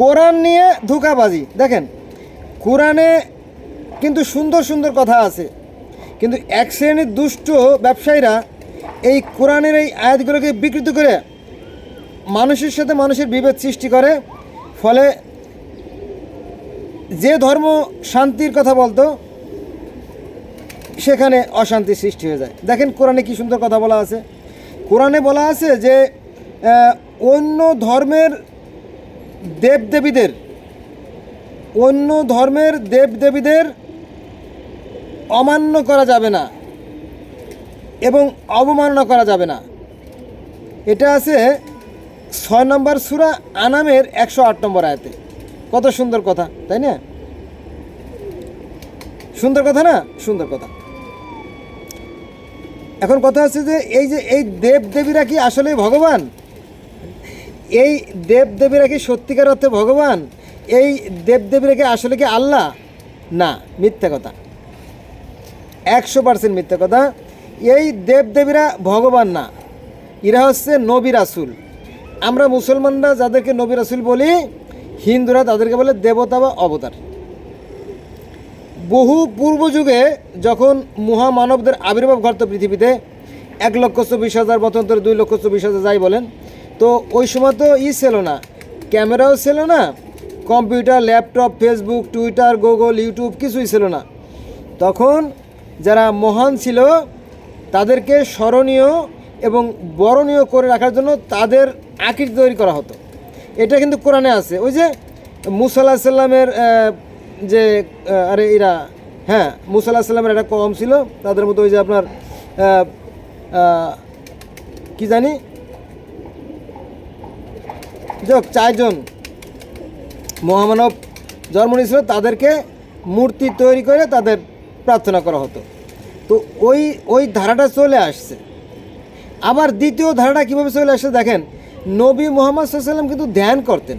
কোরআন নিয়ে ধোকাবাজি। দেখেন, কোরআনে কিন্তু সুন্দর সুন্দর কথা আছে। কিন্তু এক শ্রেণির দুষ্ট ব্যবসায়ীরা এই কোরআনের এই আয়াতগুলোকে বিকৃত করে মানুষের সাথে মানুষের বিভেদ সৃষ্টি করে। ফলে যে ধর্ম শান্তির কথা বলতো, সেখানে অশান্তি সৃষ্টি হয়ে যায়। দেখেন কোরআনে কি সুন্দর কথা বলা আছে। কোরআনে বলা আছে যে অন্য ধর্মের দেবদেবীদের, অন্য ধর্মের দেবদেবীদের অমান্য করা যাবে না এবং অবমাননা করা যাবে না। এটা আছে ছয় নম্বর সুরা আনামের একশো আট নম্বর আয়তে। কত সুন্দর কথা, তাই না? সুন্দর কথা না? সুন্দর কথা। এখন কথা হচ্ছে যে এই যে এই দেব দেবীরা কি আসলে ভগবান? এই দেব দেবীরা কি সত্যিকার অর্থে ভগবান? এই দেব দেবীরা কি আসলে কি আল্লাহ? না, মিথ্যা কথা। একশো পার্সেন্ট মিথ্যা কথা। এই দেব দেবীরা ভগবান না। এরা হচ্ছে নবী রাসুল। আমরা মুসলমানরা যাদেরকে নবী রাসুল বলি, হিন্দুরা তাদেরকে বলে দেবতা বা অবতার। বহু পূর্ব যুগে যখন মহামানবদের আবির্ভাব ঘটত পৃথিবীতে, এক লক্ষ চব্বিশ হাজার মতন্তরে দুই লক্ষ চব্বিশ হাজার যাই বলেন তো ওই সময় তো ই ছিল না। ক্যামেরাও ছিল না, computer, laptop, Facebook, Twitter, Google, YouTube কিছুই ছিল না। তখন যারা মহান ছিল, তাদেরকে স্মরণীয় এবং বরণীয় করে রাখার জন্য তাদের আকৃতি তৈরি করা হতো। এটা কিন্তু কোরআনে আছে। ওই যে মুসাল্লাহ সাল্লামের যে আরে এরা হ্যাঁ মুসাল্লাহ সাল্লামের একটা কম ছিল। তাদের মতো ওই যে আপনার কি জানি? যাক চারজন মহামানব জন্ম নিয়েছিল, তাদেরকে মূর্তি তৈরি করে তাদের প্রার্থনা করা হতো। তো ওই ওই ধারাটা চলে আসছে। আবার দ্বিতীয় ধারাটা কীভাবে চলে আসছে দেখেন, নবী মোহাম্মদ সাল্লাম কিন্তু ধ্যান করতেন।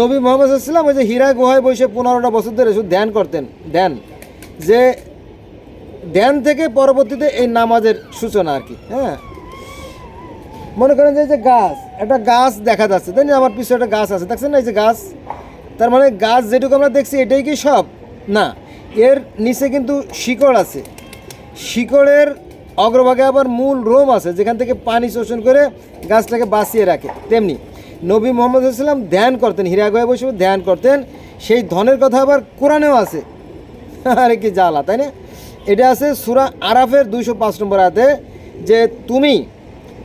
নবী মোহাম্মদ সাল্লাম ওই যে হীরা গুহায় বসে পনেরোটা বছর ধরে শুধু ধ্যান করতেন, ধ্যান। যে ধ্যান থেকে পরবর্তীতে এই নামাজের সূচনা আর কি হ্যাঁ? মনে করেন যে এই যে গাছ, একটা গাছ দেখা যাচ্ছে, তাই না? আমার পিছনে একটা গাছ আছে, দেখছেন না এই যে গাছ? তার মানে গাছ যেটুকু আমরা দেখছি, এটাই কি সব? না, এর নিচে কিন্তু শিকড় আছে। শিকড়ের অগ্রভাগে আবার মূল রোম আছে, যেখান থেকে পানি শোষণ করে গাছটাকে বাঁচিয়ে রাখে। তেমনি নবী মোহাম্মদ সাল্লাম ধ্যান করতেন হীরাগয়ে বসে ধ্যান করতেন। সেই ধনের কথা আবার কোরআনেও আছে। আরে কি জ্বালা, তাই না? এটা আছে সুরা আরাফের দুইশো পাঁচ নম্বর আয়াতে, যে তুমি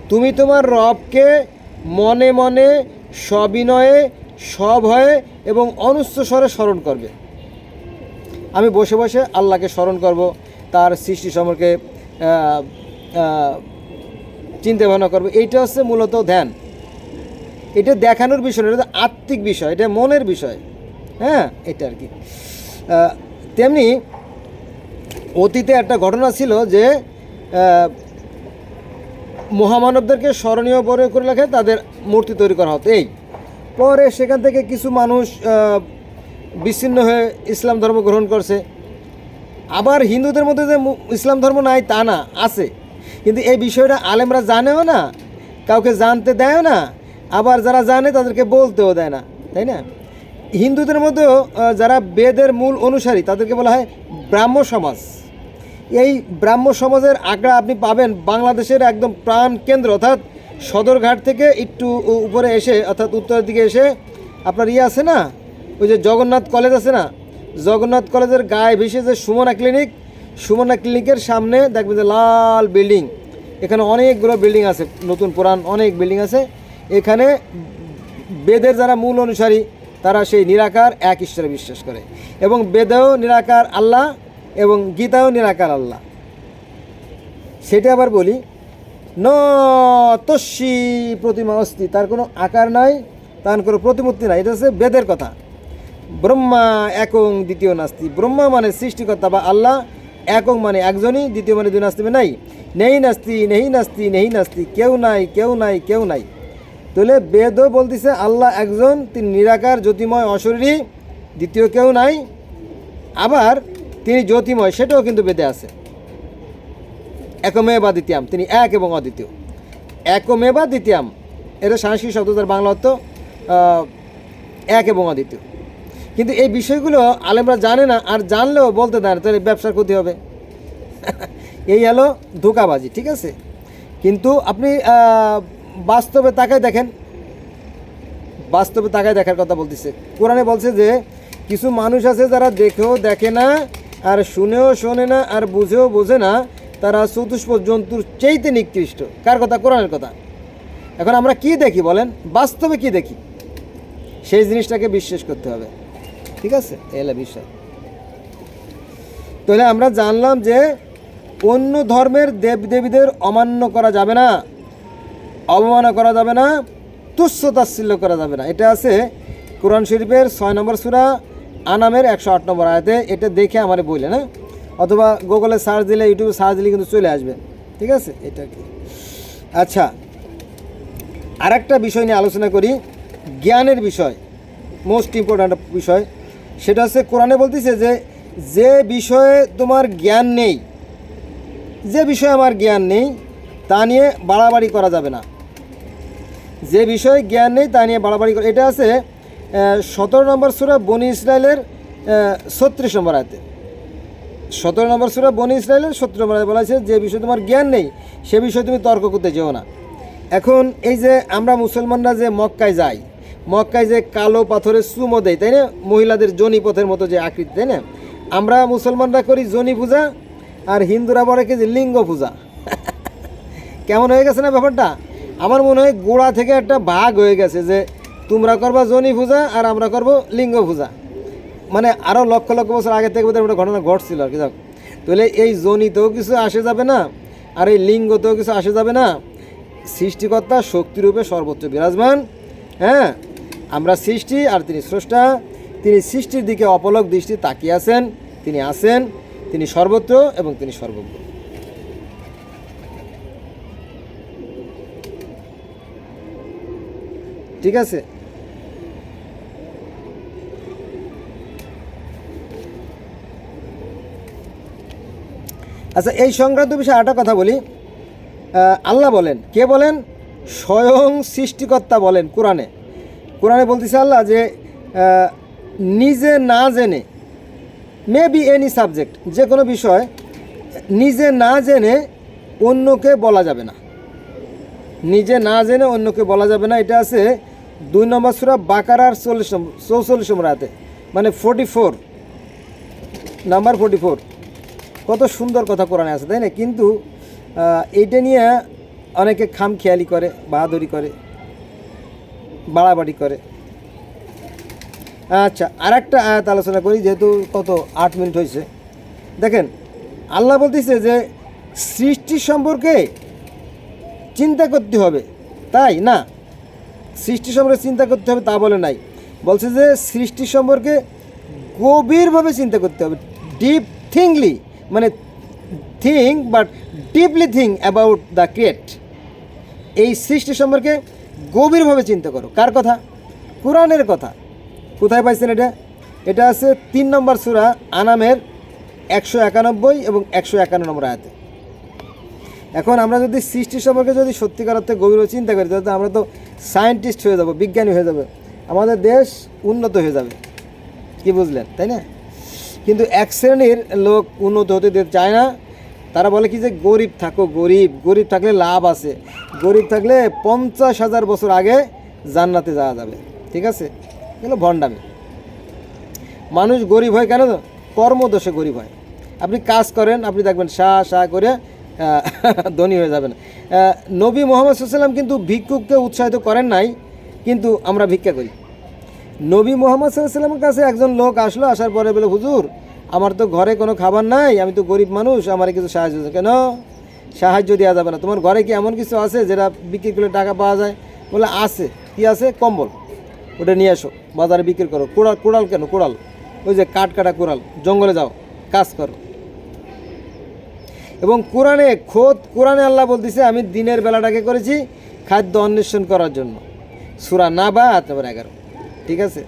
তুমি তোমার রবকে মনে মনে সবিনয়ে, সভয়ে এবং অনুচ্চ স্বরে স্মরণ করবে। আমি বসে বসে আল্লাহকে স্মরণ করব, তার সৃষ্টি সম্পর্কে চিন্তা ভাবনা করব। এইটা হচ্ছে মূলত ধ্যান। এটা দেখানোর বিষয় না, এটা আত্মিক বিষয়, এটা মনের বিষয়। হ্যাঁ এটা আর কি। তেমনি অতীতে একটা ঘটনা ছিল যে মহামানবদেরকে স্মরণীয় বড় করে রাখে তাদের মূর্তি তৈরি করা হতো। এই। পরে সেখান থেকে কিছু মানুষ বিচ্ছিন্ন হয়ে ইসলাম ধর্ম গ্রহণ করছে। আবার হিন্দুদের মধ্যে যে ইসলাম ধর্ম নাই তা না, আছে। কিন্তু এই বিষয়টা আলেমরা জানেও না, কাউকে জানতে দেয় না, আবার যারা জানে তাদেরকে বলতেও দেয় না, তাই না? হিন্দুদের মধ্যেও যারা বেদের মূল অনুসারী, তাদেরকে বলা হয় ব্রাহ্ম সমাজ এই ব্রাহ্ম সমাজের আগ্রা আপনি পাবেন বাংলাদেশের একদম প্রাণ কেন্দ্র, অর্থাৎ সদরঘাট থেকে একটু উপরে এসে, অর্থাৎ উত্তরের দিকে এসে আপনার ইয়ে আছে না? ওই যে জগন্নাথ কলেজ আছে না? জগন্নাথ কলেজের গায়ে ভেসে যে সুমনা ক্লিনিক সুমনা ক্লিনিকের সামনে দেখবেন যে লাল বিল্ডিং এখানে অনেকগুলো বিল্ডিং আছে, নতুন, পুরান অনেক বিল্ডিং আছে। এখানে বেদের যারা মূল অনুসারী, তারা সেই নিরাকার এক ঈশ্বরে বিশ্বাস করে। এবং বেদেও নিরাকার আল্লাহ এবং গীতাও নিরাকার আল্লাহ। সেটা আবার বলি, ন তস্যি প্রতিমা অস্তি তার কোনো আকার নাই, তার কোনো প্রতিমূর্তি নাই, এটা হচ্ছে বেদের কথা। ব্রহ্মা একং দ্বিতীয় নাস্তি। ব্রহ্মা মানে সৃষ্টিকর্তা বা আল্লাহ, একং মানে একজনই, দ্বিতীয় মানে দুই নাস্তি মানে নাই। নেই নাস্তি নেই নাস্তি নেই নাস্তি, কেউ নাই কেউ নাই কেউ নাই। তাহলে বেদও বলতেছে আল্লাহ একজন, তিনি নিরাকার, জ্যোতিময়, অশরীরী, দ্বিতীয় কেউ নাই। আবার তিনি জ্যোতিময়, সেটাও কিন্তু বেদে আছে। একমে বা দ্বিতীয়াম তিনি এক এবং অদ্বিতীয়। একমে বা দ্বিতীয়াম এটা সাংস্কৃতিক শব্দ, তার বাংলা অর্থ এক এবং অদ্বিতীয়। কিন্তু এই বিষয়গুলো আলেমরা জানে না, আর জানলেও বলতে দেয় তাহলে ব্যবসার ক্ষতি হবে। এই হলো ধোকাবাজি, ঠিক আছে? কিন্তু আপনি বাস্তবে তাকায় দেখেন। বাস্তবে তাকায় দেখার কথা বলতেছে। কোরআনে বলছে যে, কিছু মানুষ আছে যারা দেখেও দেখে না আর শুনেও শোনে না, আর বুঝেও বোঝে না, তারা চতুষ্প জন্তুর চেইতে নিকৃষ্ট। কার কথা? কোরআনের কথা। এখন আমরা কি দেখি বলেন? বাস্তবে কি দেখি? সেই জিনিসটাকে বিশ্বাস করতে হবে। ঠিক আছে? এলা বিশ্বাস তাহলে আমরা জানলাম যে অন্য ধর্মের দেবদেবীদের অমান্য করা যাবে না, অবমাননা করা যাবে না, তুচ্ছ তাচ্ছিল্য করা যাবে না। এটা আছে কোরআন শরীফের ছয় নম্বর সুরা আনামের একশো আট নম্বর আয়াতে এটা দেখে আমার বইলে না অথবা গুগলে সার্চ দিলে ইউটিউবে সার্চ দিলে কিন্তু চলে আসবে। ঠিক আছে? এটা কি? আচ্ছা। আর একটা বিষয় নিয়ে আলোচনা করি, জ্ঞানের বিষয় মোস্ট ইম্পর্ট্যান্ট বিষয়। সেটা হচ্ছে কোরআনে বলতেছে যে যে বিষয়ে তোমার জ্ঞান নেই, যে বিষয়ে আমার জ্ঞান নেই, তা নিয়ে বাড়াবাড়ি করা যাবে না। যে বিষয়ে জ্ঞান নেই, তা নিয়ে বাড়াবাড়ি করা এটা আছে সতেরো নম্বর সুরা বনি ইসরায়েলের ছত্রিশ নম্বর আয়তে। সতেরো নম্বর সুরা বনি ইসরায়েলের সতেরো নম্বর বলা আছে যে বিষয়ে তোমার জ্ঞান নেই, সে বিষয়ে তুমি তর্ক করতে যেও না। এখন এই যে আমরা মুসলমানরা যে মক্কায় যাই, মক্কায় যে কালো পাথরের চুমো দেয় তাই না? মহিলাদের জনি পথের মতো যে আকৃতি, তাই না? আমরা মুসলমানরা করি জনি পূজা, আর হিন্দুরা বলে কি যে লিঙ্গ পূজা। কেমন হয়ে গেছে না ব্যাপারটা? আমার মনে হয় গোড়া থেকে একটা ভাগ হয়ে গেছে যে তোমরা করবা জনি পূজা আর আমরা করব লিঙ্গ পূজা। মানে আরও লক্ষ লক্ষ বছর আগে থেকে বোধহয় ঘটনা ঘটছিল আর কি, যাক। তাহলে এই জনিতেও কিছু আসে যাবে না, আর এই লিঙ্গতেও কিছু আসে যাবে না। সৃষ্টিকর্তা শক্তিরূপে সর্বোচ্চ বিরাজমান হ্যাঁ? আমরা সৃষ্টি আর তিনি স্রষ্টা। তিনি সৃষ্টির দিকে অপলক দৃষ্টি তাকিয়ে আছেন, তিনি আছেন, তিনি সর্বত্র এবং তিনি সর্বজ্ঞ। ঠিক আছে? আচ্ছা এই সংক্রান্ত বিষয়ে একটা কথা বলি। আল্লাহ বলেন। কে বলেন? স্বয়ং সৃষ্টিকর্তা বলেন কোরআনে। কোরআনে বলতেছে আল্লাহ যে নিজে না জেনে মে বি এনি সাবজেক্ট যে কোনো বিষয়, নিজে না জেনে অন্যকে বলা যাবে না। নিজে না জেনে অন্যকে বলা যাবে না। এটা আছে দুই নম্বর সুরা বাকারার চল্লিশ চৌচল্লিশ নম্বর মানে forty four number forty four কত সুন্দর কথা কোরআনে আছে, তাই না? কিন্তু এইটা নিয়ে অনেকে খাম খেয়ালি করে, বাহাদুরি করে, বাড়াবাড়ি করে। আচ্ছা আর একটা আয়াত আলোচনা করি, যেহেতু কত, আট মিনিট হয়েছে। দেখেন, আল্লাহ বলতেছে যে, সৃষ্টি সম্পর্কে চিন্তা করতে হবে, তাই না? সৃষ্টি সম্পর্কে চিন্তা করতে হবে, তা বলে নাই। বলছে যে, সৃষ্টি সম্পর্কে গভীরভাবে চিন্তা করতে হবে ডিপ থিংলি মানে think but deeply think about the create এই সৃষ্টি সম্পর্কে গভীরভাবে চিন্তা করো। কার কথা? কোরআনের কথা। কোথায় পাইছেন এটা? এটা আছে তিন নম্বর সুরা আনামের একশো একানব্বই এবং একশো একান্ন নম্বর আয়াতে। এখন আমরা যদি সৃষ্টি সম্পর্কে যদি সত্যিকার অর্থে গভীরভাবে চিন্তা করি, তাহলে আমরা তো সায়েন্টিস্ট হয়ে যাব, বিজ্ঞানী হয়ে যাবে। আমাদের দেশ উন্নত হয়ে যাবে। কি বুঝলেন? তাই না? কিন্তু এক শ্রেণির লোক উন্নত হতে দিতে চায় না। তারা বলে কি যে, গরিব থাকো, গরিব। গরিব থাকলে লাভ আছে। গরিব থাকলে পঞ্চাশ হাজার বছর আগে জান্নাতে যাওয়া যাবে। ঠিক আছে? এগুলো ভণ্ডামি। মানুষ গরিব হয় কেন? কর্মদোষে গরিব হয়। আপনি কাজ করেন, আপনি দেখবেন শাহ শাহ করে ধনী হয়ে যাবেন। নবী মোহাম্মদ সাল্লাম কিন্তু ভিক্ষুককে উৎসাহিত করেন নাই, কিন্তু আমরা ভিক্ষা করি। নবী মোহাম্মদ সাল্লামের কাছে একজন লোক আসলো, আসার পরে বলে, হুজুর, আমার তো ঘরে কোনো খাবার নাই, আমি তো গরিব মানুষ, আমার কিছু সাহায্য কেন? সাহায্য দেওয়া যাবে না। তোমার ঘরে কি এমন কিছু আছে যেটা বিক্রি করলে টাকা পাওয়া যায়? বলে, আছে। কি আছে? কম্বল। ওটা নিয়ে আসো বাজারে বিক্রি করো। কোড়াল কোড়াল কেন? কোড়াল। ওই যে কাঠ কাটা কোড়াল। জঙ্গলে যাও, কাজ করো। এবং কোরআনে খোদ, কোরআনে আল্লাহ বলতেছে, আমি দিনের বেলাটাকে করেছি খাদ্য অন্বেষণ করার জন্য। সুরা না বা তারপর এগারো। ঠিক আছে?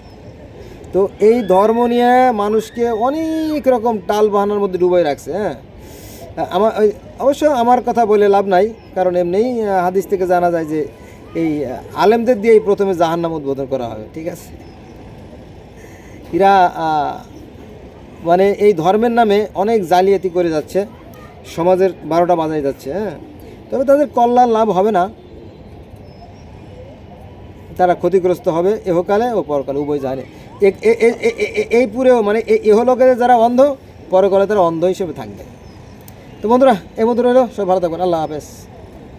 তো এই ধর্ম নিয়ে মানুষকে অনেক রকম টাল বাহানার মধ্যে ডুবাই রাখছে হ্যাঁ? আমার অবশ্য আমার কথা বলে লাভ নাই, কারণ এমনিই হাদিস থেকে জানা যায় যে এই আলেমদের দিয়েই প্রথমে জাহান্নাম উদ্বোধন করা হবে ঠিক আছে? এরা মানে এই ধর্মের নামে অনেক জালিয়াতি করে যাচ্ছে, সমাজের বারোটা বাজায় যাচ্ছে হ্যাঁ? তবে তাদের কল্যাণ লাভ হবে না তারা ক্ষতিগ্রস্ত হবে, এহকালে ও পরকালে, উভয় জানে এই পুরেও মানে এহলোকে যারা অন্ধ, পরকালে তারা অন্ধ হিসেবে থাকবে। তো বন্ধুরা, এই বন্ধুরা রইল। সব ভালো থাকবেন। আল্লাহ হাফেজ।